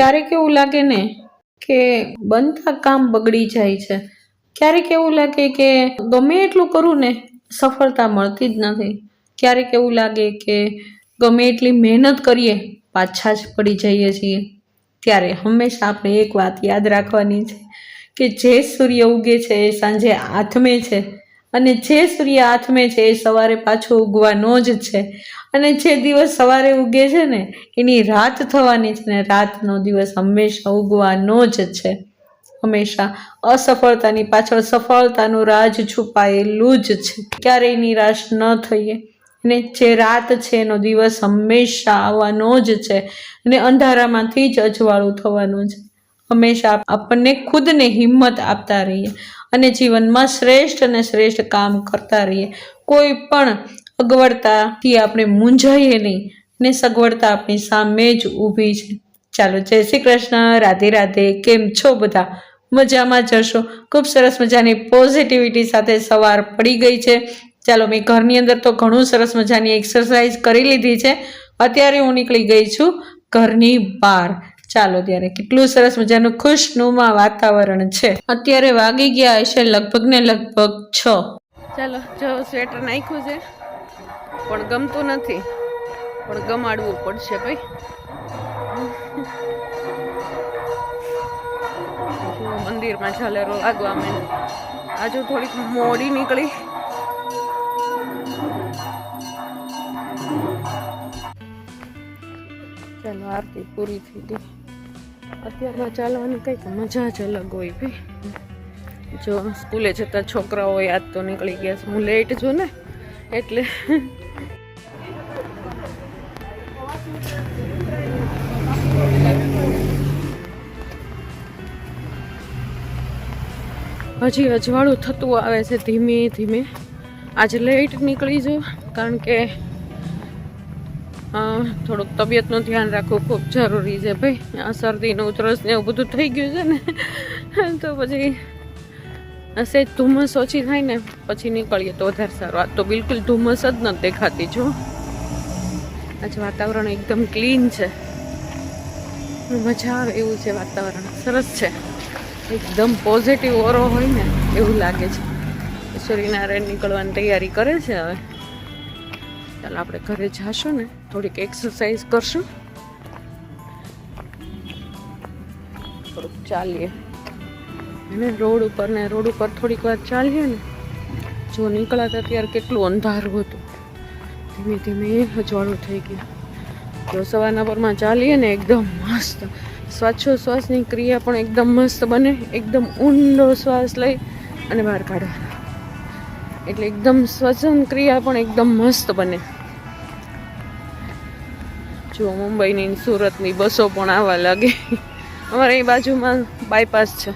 ક્યારેક એવું લાગે ને કે બનતા કામ બગડી જાય છે. ક્યારેક એવું લાગે કે ગમે એટલું કરું ને, સફળતા મળતી જ નથી. ક્યારેક એવું લાગે કે ગમે એટલી મહેનત કરીએ, પાછા જ પડી જઈએ છીએ. ત્યારે હંમેશા આપણે એક વાત યાદ રાખવાની છે કે જે સૂર્ય ઉગે છે એ સાંજે આથમે છે. અને જે સૂર્ય આથમે છે એ સવારે પાછો ઉગવાનો જ છે. અને જે દિવસ સવારે ઉગે છે ને, એની રાત થવાની છે ને, રાતનો દિવસ હંમેશા ઉગવાનો જ છે. હંમેશા અસફળતાની પાછળ સફળતાનું રાજ છુપાયેલું જ છે. ક્યારેય નિરાશ ન થઈએ. ને જે રાત છે એનો દિવસ હંમેશા આવવાનો જ છે અને અંધારામાંથી જ અજવાળું થવાનું છે. હંમેશા આપણને ખુદને હિંમત આપતા રહીએ અને જીવનમાં શ્રેષ્ઠ અને શ્રેષ્ઠ કામ કરતા રહીએ. કોઈ પણ અગવડતાથી આપણે મૂંઝાઈએ નહીં ને સગવડતા આપણી સામે જ ઊભી છે. ચાલો, જય શ્રી કૃષ્ણ. રાધે રાધે. કેમ છો બધા? મજામાં જશો ખૂબ સરસ મજાની પોઝિટિવિટી સાથે સવાર પડી ગઈ છે. ચાલો, મેં ઘરની અંદર તો ઘણું સરસ મજાની એક્સરસાઇઝ કરી લીધી છે. અત્યારે હું નીકળી ગઈ છું ઘરની બહાર. ચાલો, ત્યારે કેટલું સરસ મજાનું ખુશનુમા વાતાવરણ છે. અત્યારે વાગી ગયા હશે લગભગ ને લગભગ છ. ચાલો, જો સ્વેટર નાખ્યું છે. પણ ગમતું નથી. પણ ગમાડવું પડશે ભાઈ. મંદિરમાં ઝાલેરો લાગવા મેં આજુ થોડીક મોડી નીકળી. ચાલો, આરતી પૂરી થઈ ગઈ. અત્યારમાં ચાલવાની કંઈક મજા જ અલગ હોય ભાઈ. જો, સ્કૂલે જતા છોકરાઓ યાદ તો નીકળી ગયા છે. હું લેટ છું ને, એટલે હજી અજવાળું થતું આવે છે ધીમે ધીમે. આજે લેટ નીકળી જો, કારણ કે થોડુંક તબિયતનું ધ્યાન રાખવું ખૂબ જરૂરી છે ભાઈ. આ શરદીનું ઉધરસ ને એવું બધું થઈ ગયું છે ને, તો પછી હશે ધુમ્મસ ઓછી થાય ને, પછી નીકળીએ તો વધારે સારું. આ તો બિલકુલ ધુમ્મસ જ નથી દેખાતી, જો. આજે વાતાવરણ એકદમ ક્લીન છે. મજા આવે એવું છે વાતાવરણ. સરસ છે. એકદમ પોઝિટિવ ઓરો હોય ને, એવું લાગે છે. સૂર્યનારાયણ નીકળવાની તૈયારી કરે છે હવે. ચાલો આપણે ઘરે જાશું ને, થોડીક એક્સરસાઇઝ કરશું. થોડુંક ચાલીએ. અને રોડ ઉપર ને, રોડ ઉપર થોડીક વાર ચાલીએ ને, જો નીકળાતા ત્યારે કેટલું અંધારું હતું. ધીમે ધીમે અજવાળું થઈ ગયું. જો સવારના પરમાં ચાલીએ ને, એકદમ મસ્ત. શ્વાસોશ્વાસની ક્રિયા પણ એકદમ મસ્ત બને, એકદમ ઊંડો શ્વાસ લઈ અને બહાર કાઢવાનો એટલે એકદમ શ્વસન ક્રિયા પણ એકદમ મસ્ત બને. જો મુંબઈની સુરતની બસો પણ આવવા લાગે. અમારે એ બાજુમાં બાયપાસ છે.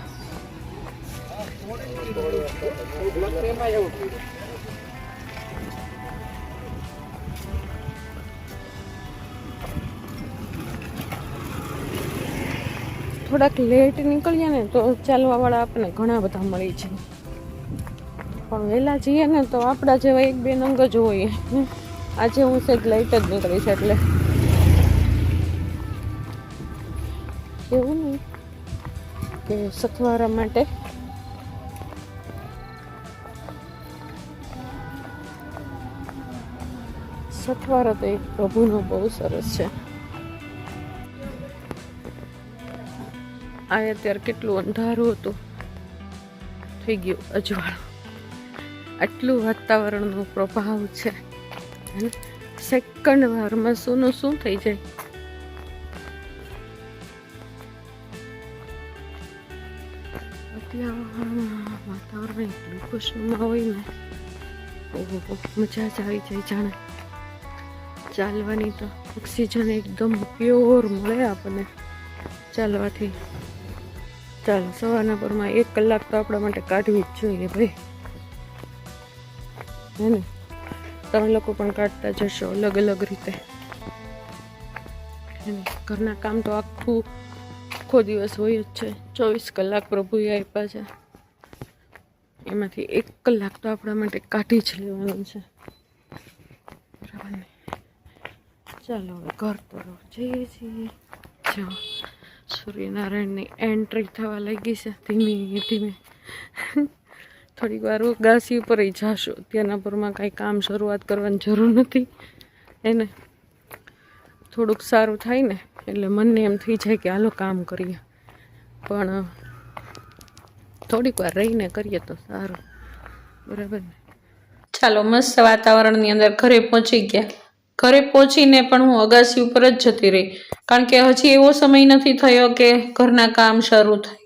થોડાક લેટ નીકળીએ ને તો ચાલવાવાળા આપણને ઘણા બધા મળી છે. પણ વહેલા જઈએ ને તો આપણા જેવા એક બે નંગ જ હોઈએ. આજે હું સેજ લાઈટ જ નીકળી છે એટલે. એવું નહીં કે સથવારા માટે. સથવારા તો એક પ્રભુનો બહુ સરસ છે. આ અત્યારે કેટલું અંધારું હતું. થઈ ગયું અજવાળું. આટલું વાતાવરણનો પ્રભાવ છે. સેકન્ડ વારમાં સોનું શું થઈ જાય? વાતાવરણ એટલું ખુશનુમા હોય ને. મજા જ આવી જાય જાણે. ચાલવાની તો ઓક્સિજન એકદમ પ્યોર મળે આપણને. ચાલવાથી. ચાલો, સવારના પરમાં એક કલાક તો આપણા માટે કાઢવી જ જોઈએ ભાઈ. હે ને? તમે લોકો પણ કાઢતા જશો અલગ અલગ રીતે? ઘરના કામ તો આખું આખો દિવસ હોય જ છે. ચોવીસ કલાક પ્રભુએ આપ્યા છે. એમાંથી એક કલાક તો આપણા માટે કાઢી જ લેવાનું છે. બરાબર ચાલો, હવે ઘર તરફ જઈએ છીએ. જો સૂર્યનારાયણની એન્ટ્રી થવા લાગી છે, ધીમે ધીમે. થોડીક વાર ગાસી ઉપર જાશું, ત્યાંના પરમાં કાંઈ કામ શરૂઆત કરવાની જરૂર નથી. એને થોડુંક સારું થાય ને, એટલે મનને એમ થઈ જાય કે હાલો કામ કરીએ. પણ, થોડીક વાર રહીને કરીએ તો સારું. બરાબર ને? ચાલો, મસ્ત વાતાવરણની અંદર ઘરે પહોંચી ગયા. ઘરે પહોંચીને પણ હું અગાસી ઉપર જ જતી રહી. કારણ કે હજી એવો સમય નથી થયો કે ઘરના કામ શરૂ થાય.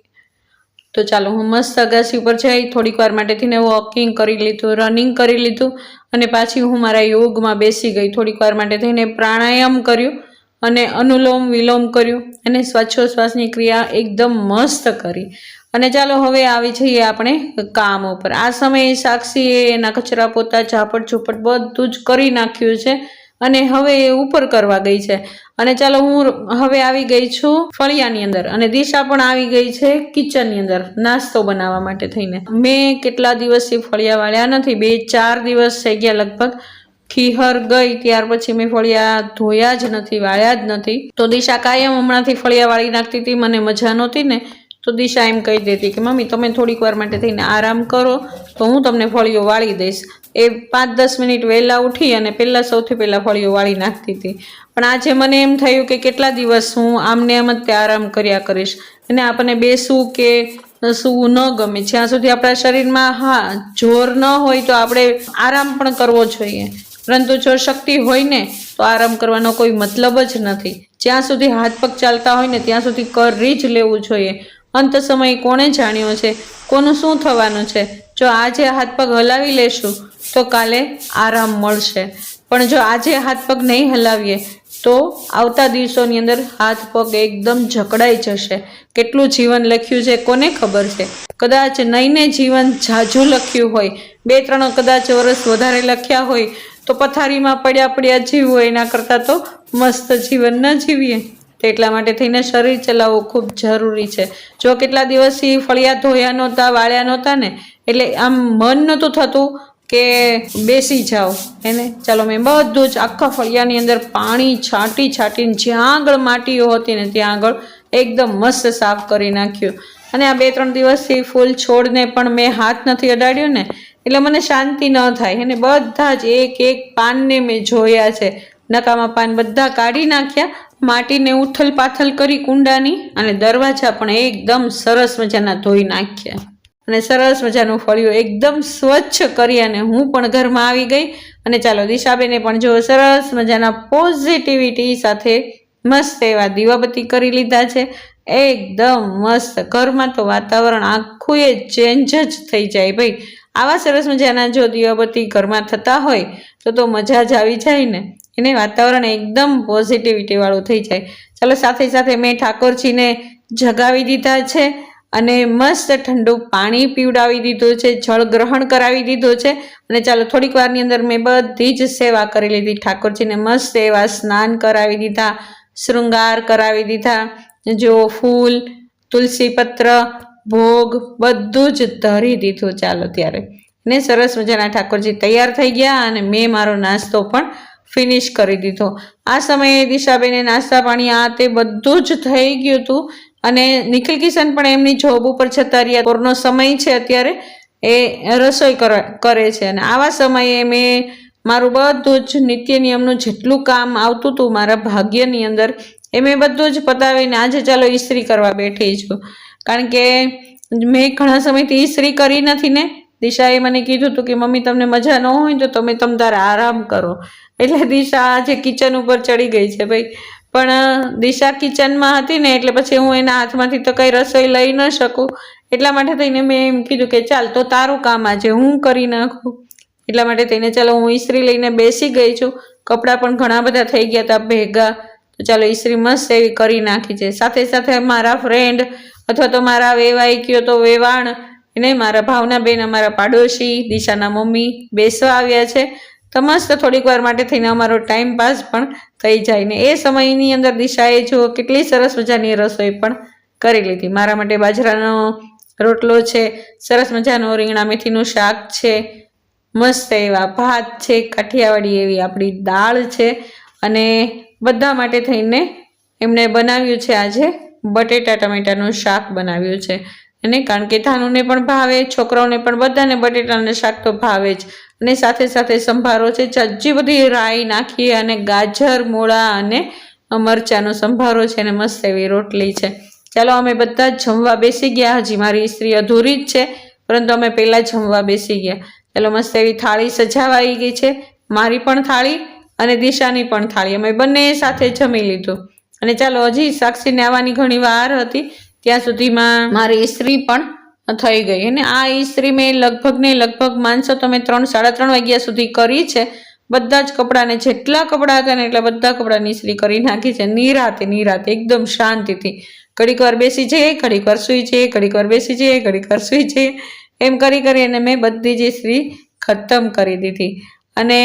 તો ચાલો, હું મસ્ત અગાસી ઉપર જઈ, થોડીક વાર માટે થઈને વોકિંગ કરી લીધું રનિંગ કરી લીધું અને પાછી હું મારા યોગમાં બેસી ગઈ. થોડીક વાર માટે થઈને પ્રાણાયામ કર્યું અને અનુલોમ વિલોમ કર્યું અને શ્વાસોશ્વાસની ક્રિયા એકદમ મસ્ત કરી. અને ચાલો, હવે આવી જઈએ આપણે કામ ઉપર. આ સમયે સાક્ષીએ એના કચરા પોતા ઝાપટ ઝૂપટ બધું જ કરી નાખ્યું છે. અને હવે એ ઉપર કરવા ગઈ છે. અને ચાલો હું હવે આવી ગઈ છું ફળિયાની અંદર. અને દિશા પણ આવી ગઈ છે કિચનની અંદર નાસ્તો બનાવવા માટે થઈને. મેં કેટલા દિવસથી ફળિયા વાળ્યા નથી. બે, ચાર દિવસ થઈ ગયા લગભગ. ખીહર ગઈ ત્યાર પછી મેં ફળિયા ધોયા જ નથી, વાળ્યા જ નથી. તો દિશા કાયમ હમણાંથી ફળિયા વાળી નાખતી હતી. મને મજા નહોતી ને. તો દિશા એમ કહી દેતી કે, મમ્મી, તમે થોડીક વાર માટે થઈને આરામ કરો, તો હું તમને ફળીઓ વાળી દઈશ. એ પાંચ દસ મિનિટ વહેલા ઉઠી અને પહેલાં સૌથી પહેલાં ફળીઓ વાળી નાખતી હતી. પણ આજે મને એમ થયું કે કેટલા દિવસ હું આમને એમ જ તે આરામ કર્યા કરીશ. અને આપણને બેસવું કે સૂવું ન ગમે. જ્યાં સુધી આપણા શરીરમાં, હા, જોર ન હોય તો આપણે આરામ પણ કરવો જોઈએ. પરંતુ જો શક્તિ હોય ને, તો આરામ કરવાનો કોઈ મતલબ જ નથી. જ્યાં સુધી હાથ પગ ચાલતા હોય ને, ત્યાં સુધી કરી જ લેવું જોઈએ. અંત સમય કોણે જાણ્યો છે કોનું શું થવાનું છે? જો આજે હાથ પગ હલાવી લેશું, તો કાલે આરામ મળશે. પણ જો આજે હાથ પગ નહીં હલાવીએ, તો આવતા દિવસોની અંદર હાથ પગ એકદમ જકડાઈ જશે. કેટલું જીવન લખ્યું છે કોને ખબર છે? કદાચ નહીંને જીવન ઝાઝું લખ્યું હોય, બે ત્રણ કદાચ વર્ષ વધારે લખ્યા હોય, તો પથારીમાં પડ્યા પડ્યા જીવવું એના કરતાં તો મસ્ત જીવન ન જીવીએ. તો એટલા માટે થઈને શરીર ચલાવવું ખૂબ જરૂરી છે. જો કેટલા દિવસથી ફળિયા ધોયા નહોતા, વાળ્યા નહોતા ને, એટલે આમ મન નહોતું થતું કે બેસી જાઓ એને ચાલો મેં બધું જ આખા ફળિયાની અંદર પાણી છાંટી છાંટીને જ્યાં આગળ માટીઓ હતી ને ત્યાં આગળ એકદમ મસ્ત સાફ કરી નાખ્યું. અને આ બે ત્રણ દિવસથી ફૂલ છોડને પણ મેં હાથ નથી અડાડ્યો ને, એટલે મને શાંતિ ન થાય અને બધા જ એક એક પાનને મેં જોયા છે. નકામા પાન બધા કાઢી નાખ્યા માટીને ઉથલ પાથલ કરી કુંડાની અને દરવાજા પણ એકદમ સરસ મજાના ધોઈ નાખ્યા. અને સરસ મજાનું ફળિયું એકદમ સ્વચ્છ કરી અને હું પણ ઘરમાં આવી ગઈ. અને ચાલો દિશાબેને પણ જો સરસ મજાના પોઝિટિવિટી સાથે મસ્ત એવા દીવાબત્તી કરી લીધા છે. એકદમ મસ્ત ઘરમાં તો વાતાવરણ આખું એ ચેન્જ જ થઈ જાય ભાઈ. આવા સરસ મજાના જો દીવાબત્તી ઘરમાં થતા હોય તો તો મજા જ આવી જાય ને. એને વાતાવરણ એકદમ પોઝિટિવિટીવાળું થઈ જાય. ચાલો સાથે સાથે મેં ઠાકોરજીને જગાવી દીધા છે અને મસ્ત ઠંડુ પાણી પીવડાવી દીધું છે, જળ ગ્રહણ કરાવી દીધું છે. અને ચાલો થોડીક વારની અંદર મેં બધી જ સેવા કરી લીધી. ઠાકોરજીને મસ્ત એવા સ્નાન કરાવી દીધા, શૃંગાર કરાવી દીધા. જો ફૂલ, તુલસી પત્ર, ભોગ બધું જ ધરી દીધું ચાલો ત્યારે. ને સરસ મજાના ઠાકોરજી તૈયાર થઈ ગયા અને મેં મારો નાસ્તો પણ ફિનિશ કરી દીધો. આ સમયે દિશાબેને નાસ્તા પાણી, આ તે બધું જ થઈ ગયું હતું. અને નિખિલ કિશન પણ એમની જોબ ઉપર જતા રહ્યા. કોરનો સમય છે અત્યારે, એ રસોઈ કર- કરે છે. અને આવા સમયે મેં મારું બધું જ નિત્ય નિયમનું જેટલું કામ આવતું હતું મારા ભાગ્યની અંદર, એ મેં બધું જ પતાવીને આજે ચાલો ઇસ્ત્રી કરવા બેઠી છું. કારણ કે મેં ઘણા સમયથી ઇસ્ત્રી કરી નથી ને દિશાએ મને કીધું હતું કે, મમ્મી, તમને મજા ન હોય તો તમે તમ તારે આરામ કરો. એટલે દિશા આજે કિચન ઉપર ચડી ગઈ છે ભાઈ. પણ દિશા કિચનમાં હતી ને એટલે પછી હું એના હાથમાંથી તો કંઈ રસોઈ લઈ ન શકું. એટલા માટે થઈને મેં એમ કીધું કે, ચાલ, તો તારું કામ આજે હું કરી નાખું. એટલા માટે થઈને ચાલો, હું ઈસ્ત્રી લઈને બેસી ગઈ છું. કપડાં પણ ઘણા બધા થઈ ગયા હતા ભેગા. તો ચાલો, ઈસ્ત્રી મસ્ત એવી કરી નાખી છે. સાથે સાથે મારા ફ્રેન્ડ અથવા તો મારા વેવાઈ કયો તો વેવાણ એને મારા ભાવનાબેન અમારા પાડોશી, દિશાના મમ્મી બેસવા આવ્યા છે. તો મસ્ત થોડીક વાર માટે થઈને અમારો ટાઈમ પાસ પણ થઈ જાય ને એ સમયની અંદર દિશાએ જો કેટલી સરસ મજાની રસોઈ પણ કરી લીધી. મારા માટે બાજરાનો રોટલો છે, સરસ મજાનું રીંગણા મેથીનું શાક છે, મસ્ત એવા ભાત છે, કાઠિયાવાડી એવી આપણી દાળ છે અને બધા માટે થઈને એમણે બનાવ્યું છે આજે બટેટા, ટમેટાનું શાક બનાવ્યું છે. અને કારણ કે ધાનુને પણ ભાવે, છોકરાઓને પણ બધાને બટેટાને શાક તો ભાવે જ. અને સાથે સાથે સંભારો છે હજી બધી રાઈ નાખીએ અને ગાજર, મૂળા અને મરચાંનો સંભારો છે અને મસ્ત એવી રોટલી છે. ચાલો અમે બધા જમવા બેસી ગયા. હજી મારી સ્ત્રી અધૂરી જ છે, પરંતુ અમે પહેલાં જમવા બેસી ગયા. ચાલો મસ્ત એવી થાળી સજાવાઈ ગઈ છે. મારી પણ થાળી અને દિશાની પણ થાળી. અમે બંને સાથે જમી લીધું. અને ચાલો હજી સાક્ષીને આવવાની ઘણી વાર હતી. ત્યાં સુધીમાં મારી ઇસ્ત્રી પણ થઈ ગઈ. અને આ ઇસ્ત્રી મેં લગભગ ને લગભગ માનશો મેં ત્રણ, સાડા ત્રણ વાગ્યા સુધી કરી છે. બધા જ કપડાને જેટલા કપડાં હતા ને એટલા બધા કપડાની ઇસ્ત્રી કરી નાખી છે. નિરાતે નિરાતે એકદમ શાંતિથી. ઘડીક વાર બેસી જઈએ, ઘડીક વાર સૂઈ જઈએ, ઘડીક વાર બેસી જઈએ, ઘડીક વાર સૂઈ જઈએ. એમ કરી કરી અને મેં બધી જ ઇસ્ત્રી ખતમ કરી દીધી. અને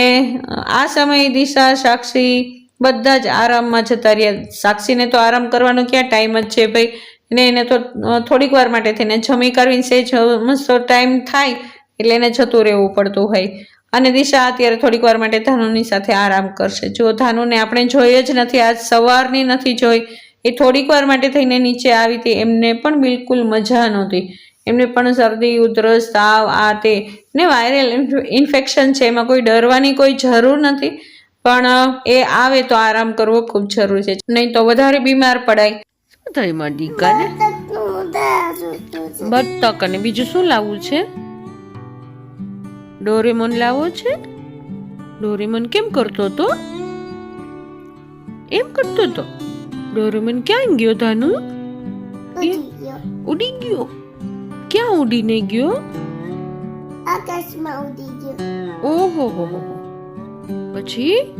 આ સમયે દિશા, સાક્ષી બધા જ આરામમાં જતા રહ્યા. સાક્ષીને તો આરામ કરવાનો ક્યાં ટાઈમ જ છે ભાઈ? ને એને તો થોડીક વાર માટે થઈને જમી કરવીને સેજ મસ્ત ટાઈમ થાય એટલે એને જતું રહેવું પડતું હોય. અને દિશા અત્યારે થોડીક વાર માટે ધાનુની સાથે આરામ કરશે. જો ધાનુને આપણે જોઈએ જ નથી, આજ સવારની નથી જોઈ, એ થોડીક વાર માટે થઈને નીચે આવી હતી. એમને પણ બિલકુલ મજા નહોતી. એમને પણ શરદી, ઉધરસ, તાવ, આ તે ને વાયરલ ઇન્ફેક્શન છે. એમાં કોઈ ડરવાની કોઈ જરૂર નથી. પણ એ આવે તો આરામ કરવો ખૂબ જરૂરી છે. નહીં તો વધારે બીમાર પડાય. શું થાય મારા દીકાને બત્તક અને બીજું શું લાવવું છે? ડોરેમોન લાવવો છે? ડોરેમોન કેમ કરતો હતો? એમ કરતો હતો. ડોરેમોન ક્યાં ગયો ધાનુ? ઉડી ગયો. ક્યાં ઉડીને ગયો? આકાશમાં ઉડી ગયો. ઓહો હો. પછી?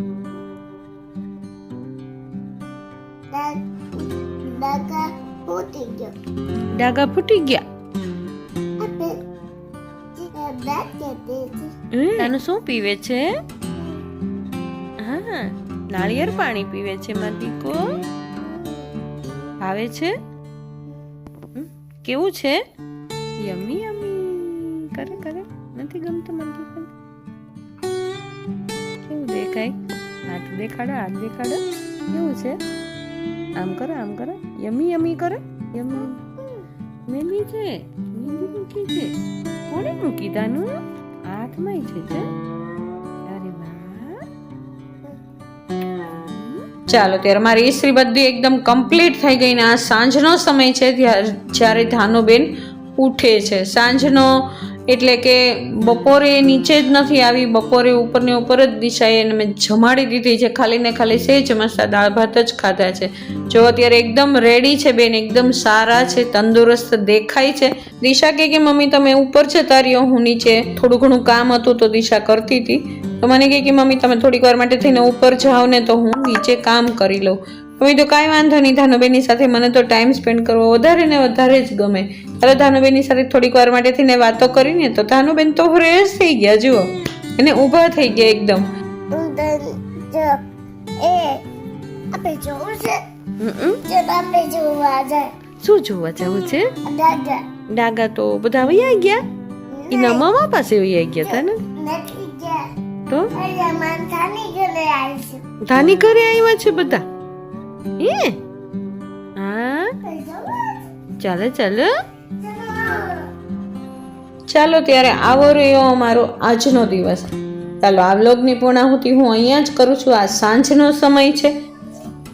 ડાકા ફૂટી ગયો. ડાગા ફૂટી ગયા? આપણે દાંત કહેતે છે. તાનું શું પીવે છે? હા નાળિયેર પાણી પીવે છે મારો દીકો. ભાવે છે? હમ, કેવું છે? યમી યમી. કરે કરે. નથી ગમતું મને? કેવું દેખાય? હાથ દેખાડો હાથ દેખાડો. કેવું છે? આમ કરો આમ કરો. યમી યમી કરે? યમી. મેલી છે. મેલી મૂકી છે. કોણે મૂકી તાનું હાથમાં છે છે ચાલો, ત્યારે મારી ઇસ્ત્રી બધી એકદમ કમ્પ્લીટ થઈ ગઈ ને આ સાંજનો સમય છે જ્યારે ધાનુબેન ઉઠે છે. સાંજનો એટલે કે બપોરે નીચે જ નથી આવી, બપોરે ઉપરની ઉપર જ દિશાએ એને મેં જમાડી દીધી છે. ખાલી ને ખાલી સેજ મસ્ત દાળ ભાત જ ખાધા છે. જો અત્યારે એકદમ રેડી છે બેન, એકદમ સારા છે, તંદુરસ્ત દેખાય છે. દિશા કે કે મમ્મી, તમે ઉપર છે તારીઓ હું નીચે. થોડું ઘણું કામ હતું તો દિશા કરતી હતી. તો મને કહે કે મમ્મી, તમે થોડીક વાર માટે થઈને ઉપર જાઓ ને તો હું નીચે કામ કરી લઉં. મમ્મી તો કાંઈ વાંધો નહીં. ધાનુબેનની સાથે મને તો ટાઈમ સ્પેન્ડ કરવો વધારે ને વધારે જ ગમે. ચાલો ધાનુબેનની સાથે થોડીક વાર માટે થઈને વાતો કરીને તો ધાનુબેન તો ફ્રેશ થઈ ગયા જુઓ. અને ઊભા થઈ ગયા એકદમ. ઉંદર જો એ આપણે જોવું છે જો આપણે જોવા જાય શું જોવા જવું છે? દાદા ડાગા તો બધા આવી ગયા? એના મામા પાસે આવી ગયા હતા ને? તો? ધાની ઘરે આવ્યા છે બધા? હે હા? ચાલો ચાલો? ચાલો ત્યારે આવો રહ્યો અમારો આજનો દિવસ. ચાલો, આ વ્લોગની પૂર્ણાહુતિ હું અહીંયા જ કરું છું. આ સાંજનો સમય છે.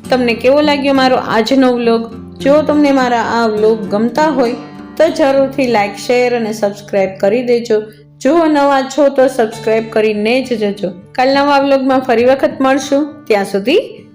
તમને કેવો લાગ્યો મારો આજનો વ્લોગ? જો તમને મારા આ વ્લોગ ગમતા હોય, તો જરૂરથી લાઇક શેર અને સબસ્ક્રાઈબ કરી દેજો. જો નવા છો તો સબસ્ક્રાઈબ કરીને જ જજો. કાલ નવા વ્લોગમાં ફરી વખત મળશું. ત્યાં સુધી